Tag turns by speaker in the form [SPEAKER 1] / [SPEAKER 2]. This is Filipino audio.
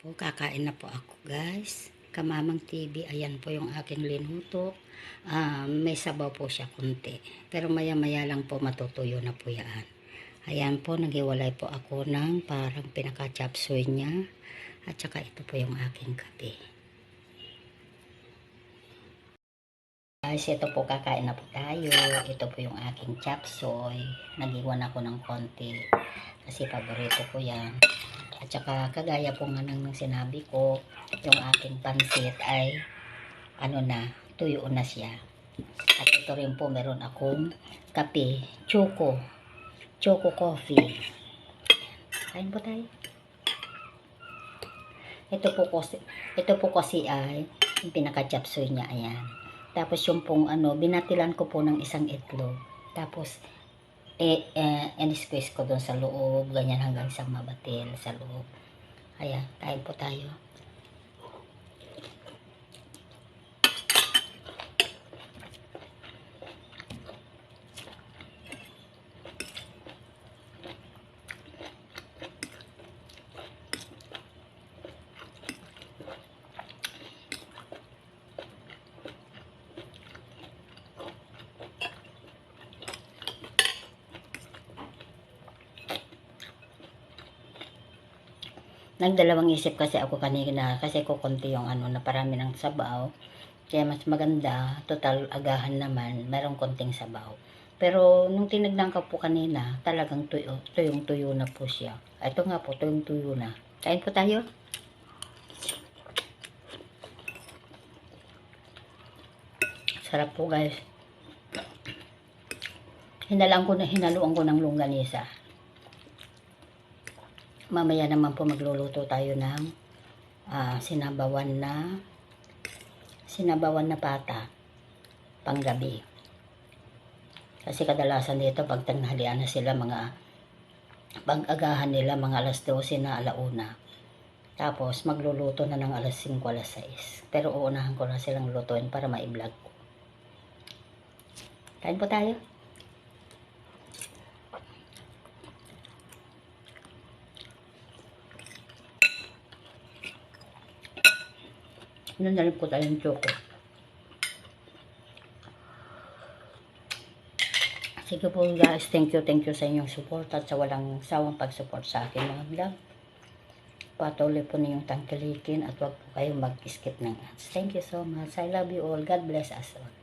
[SPEAKER 1] po, kakain na po ako guys. Kamamang TV, ayan po yung aking linuto. Ah, may sabaw po siya kunti. Pero maya maya lang po matutuyo na po yan. Ayan po, nagiwalay po ako ng parang pinaka-chapsuy niya. At saka ito po yung aking kape. Guys, ito po kakain na po tayo. Ito po yung aking chapsuy. Nagiwan ako ng konti. Kasi paborito ko yan. At saka kagaya po nga ng sinabi ko, yung aking pansit ay ano na, tuyo na siya. At ito rin po meron akong kape, choco, choco coffee. Kain po tayo. Ito po kasi, ito po kasi ay yung pinaka-chapsuy niya, ayan. Tapos yung pong ano, binatilan ko po ng isang itlog. Tapos, eh, eh, in-squeeze ko doon sa loob, ganyan hanggang sa mabatil sa loob. Ayan, kain po tayo. Nagdalawang isip kasi ako kanina kasi ko konti yung ano na parami ng sabaw. Kaya mas maganda, total agahan naman, merong konting sabaw. Pero nung tinignan ko po kanina, talagang tuyo, tuyong tuyo na po siya. Ito nga po, tuyong tuyo na. Kain po tayo. Sarap po guys. Hinalang ko na hinaluan ko ng longganisa. Mamaya naman po magluluto tayo ng ah, sinabawan na sinabawan na pata panggabi. Kasi kadalasan dito pag tanghalian na sila mga pag-agahan nila mga alas 12 na alauna. Tapos magluluto na ng alas 5 alas 6. Pero uunahan ko na silang lutuin para ma-vlog ko. Kain po tayo. Nandalim ko tayo yung choco. Sige po guys, thank you, thank you sa inyong support at sa walang sawang pag-support sa akin mga vlog. Patuloy po ninyong tangkilikin at wag po kayong mag-skip ng ads. Thank you so much. I love you all. God bless us all.